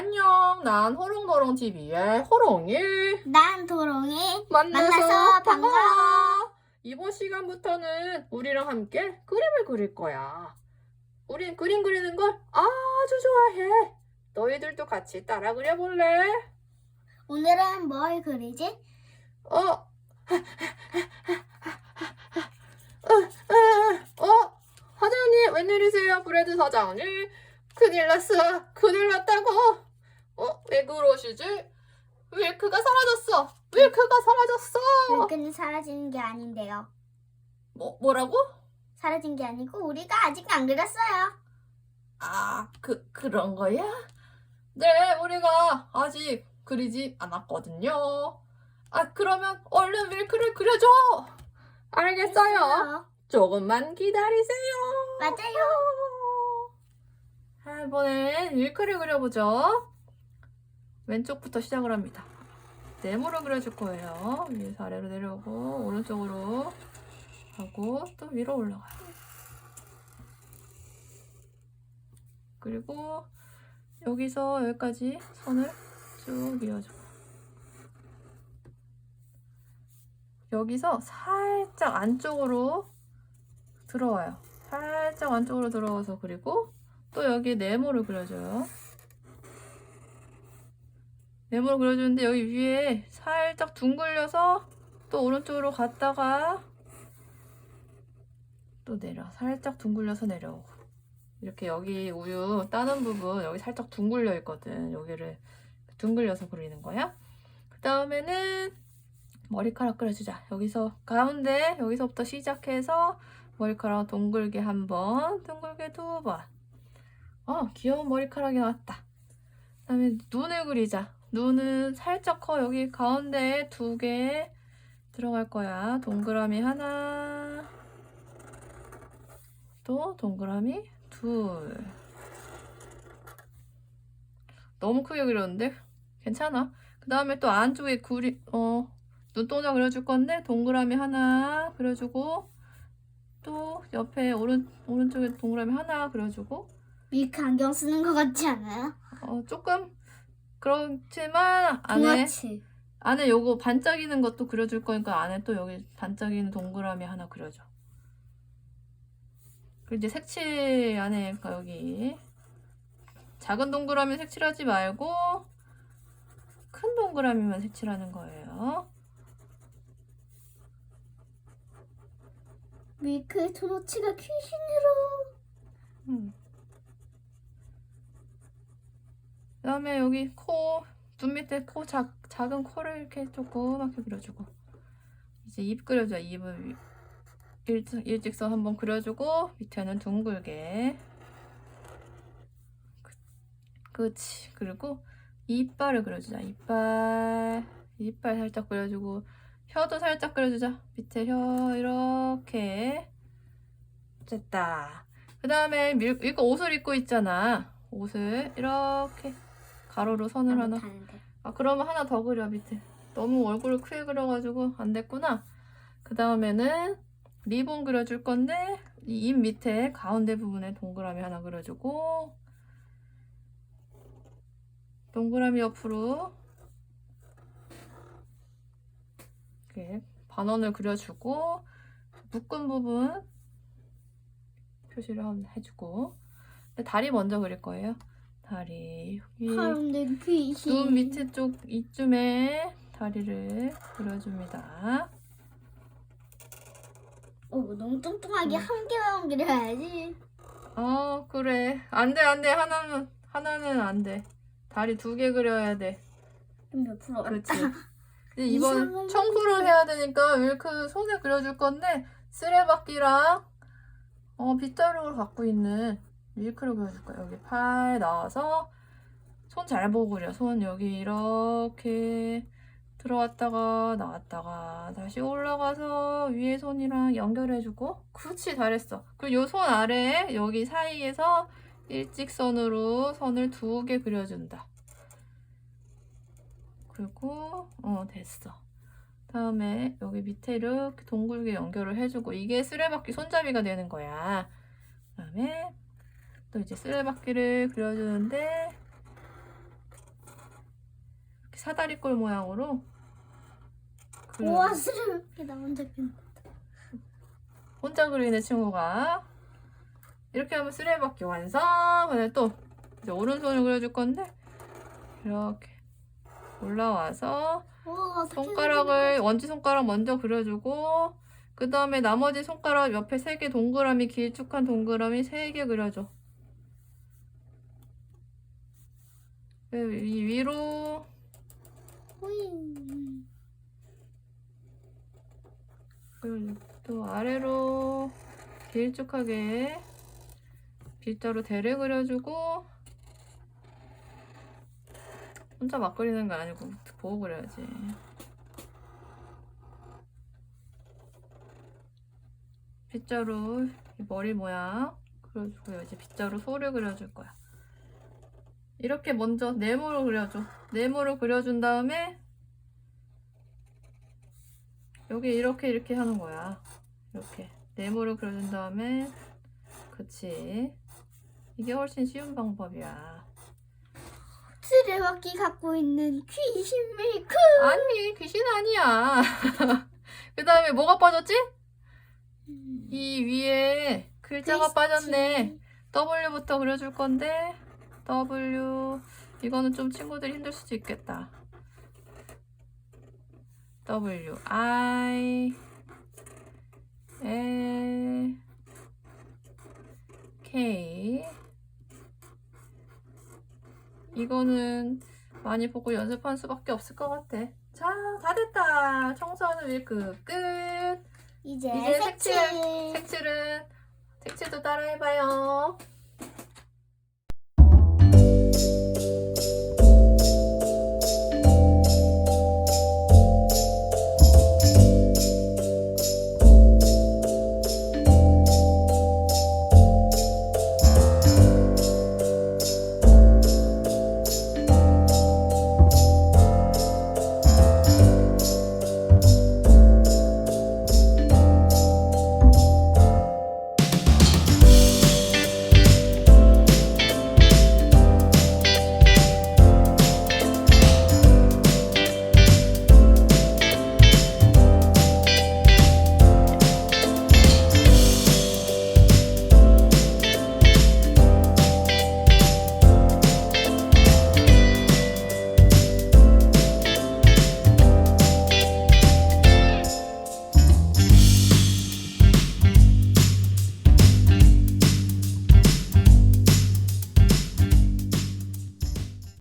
안녕, 난 호롱노롱 TV의 호롱이 난 도롱이 만나서, 만나서 반가워. 반가워. 이번 시간부터는 우리랑 함께 그림을 그릴 거야. 우린 그림 그리는 걸 아주 좋아해. 너희들도 같이 따라 그려볼래? 오늘은 뭘 그리지? 어, 어, 어, 어, 사장님, 웬일이세요, 브레드 사장님? 큰일 났어, 큰일 났다고. 어, 왜 그러시지? 윌크가 사라졌어. 윌크가 사라졌어. 물건이 사라지는 게 아닌데요. 뭐, 뭐라고? 사라진 게 아니고 우리가 아직 안 그렸어요. 아, 그, 그런 거야? 네, 우리가 아직 그리지 않았거든요. 아, 그러면 얼른 윌크를 그려줘. 알겠어요. 조금만 기다리세요. 맞아요. 아, 이번엔 윌크를 그려보죠. 왼쪽부터 시작을 합니다. 네모를 그려줄 거예요. 위에서 아래로 내려오고 오른쪽으로 하고 또 위로 올라가요. 그리고 여기서 여기까지 선을 쭉 이어줘. 여기서 살짝 안쪽으로 들어와요. 살짝 안쪽으로 들어와서 그리고 또 여기 네모를 그려줘요. 네모를 그려주는데 여기 위에 살짝 둥글려서 또 오른쪽으로 갔다가 또 내려. 살짝 둥글려서 내려오고. 이렇게 여기 우유 따는 부분 여기 살짝 둥글려 있거든. 여기를 둥글려서 그리는 거야. 그 다음에는 머리카락 그려주자. 여기서 가운데 여기서부터 시작해서 머리카락 동글게 한 번, 둥글게 두 번. 어, 귀여운 머리카락이 나왔다. 그 다음에 눈을 그리자. 눈은 살짝 커. 여기 가운데에 두 개 들어갈 거야. 동그라미 하나. 또 동그라미 둘. 너무 크게 그렸는데 괜찮아. 그 다음에 또 안쪽에 구리 어 눈동자 그려줄 건데 동그라미 하나 그려주고 또 옆에 오른 오른쪽에 동그라미 하나 그려주고 밀크 안경 쓰는 것 같지 않아요? 어 조금 그렇지만 안에 그렇지. 안에 요거 반짝이는 것도 그려줄 거니까 안에 또 여기 반짝이는 동그라미 하나 그려줘. 그리고 이제 색칠 안에 그 여기 작은 동그라미 색칠하지 말고 큰 동그라미만 색칠하는 거예요. 밀크의 도너츠가 귀신으로. 음. 그 다음에 여기 코, 눈 밑에 코 작, 작은 코를 이렇게 조그맣게 그려주고 이제 입 그려줘. 입을 일, 일직선 한번 그려주고 밑에는 둥글게 그- 그치. 그리고 이빨을 그려주자. 이빨 이빨 살짝 그려주고 혀도 살짝 그려주자. 밑에 혀 이렇게 됐다. 그 다음에 이거 옷을 입고 있잖아. 옷을 이렇게 가로로 선을 하나. 못하는데. 아 그러면 하나 더 그려 밑에. 너무 얼굴을 크게 그려가지고 안 됐구나. 그 다음에는 리본 그려줄 건데 이 입 밑에 가운데 부분에 동그라미 하나 그려주고 동그라미 옆으로 이렇게 반원을 그려주고 묶은 부분 표시를 한번 해주고 다리 먼저 그릴 거예요. 다리 여기 가운데 귀신. 눈 밑에 쪽 이쯤에 다리를 그려줍니다. 어, 너무 뚱뚱하게 음. 한 개만 그려야지. 어 그래 안돼 안돼 하나는 하나는 안돼 다리 두 개 그려야 돼. 좀 옆으로. 그렇지. 근데 이번 이상한 청소를 해야 되니까 윌크 손에 그려줄 건데 쓰레받기랑 어 빗자루를 갖고 있는 윌크를 그려줄 거야. 여기 팔 나와서 손 잘 보고 그려. 손 여기 이렇게 들어왔다가 나왔다가 다시 올라가서 위에 손이랑 연결해주고 그렇지 잘했어. 그리고 요 손 아래에 여기 사이에서 일직선으로 선을 두 개 그려준다. 그리고 어 됐어. 다음에 여기 밑에 이렇게 동글게 연결을 해주고 이게 쓰레받기 손잡이가 되는 거야. 그 다음에 또 이제 쓰레받기를 그려주는데 사다리꼴 모양으로 그려. 우와 스르륵이 나 혼자 핀. 혼자 그리는 친구가 이렇게 하면 쓰레받기 완성. 그다음에 또 이제 오른손을 그려줄 건데 이렇게 올라와서 우와 어떻게 손가락을 원지 손가락 먼저 그려주고 그 다음에 나머지 손가락 옆에 세 개 동그라미 길쭉한 동그라미 세 개 그려줘. 그이 위로. 그리고 또 아래로 길쭉하게 빗자루 대를 그려주고 혼자 막 그리는 거 아니고 보고 그려야지. 빗자루 이 머리 모양 그려주고요. 이제 빗자루 소를 그려줄 거야. 이렇게 먼저 네모로 그려줘. 네모로 그려준 다음에 여기 이렇게 이렇게 하는 거야. 이렇게 네모로 그려준 다음에 그치. 이게 훨씬 쉬운 방법이야. 수레바퀴 갖고 있는 귀신 밀크. 아니 귀신 아니야. 그 다음에 뭐가 빠졌지? 이 위에 글자가 빠졌네. W부터 그려줄 건데 W 이거는 좀 친구들이 힘들 수도 있겠다. W I L K 이거는 많이 보고 연습한 수밖에 없을 것 같아. 자, 다 됐다. 청소하는 밀크 끝. 이제, 이제 색칠. 색칠은 색칠도 따라해봐요.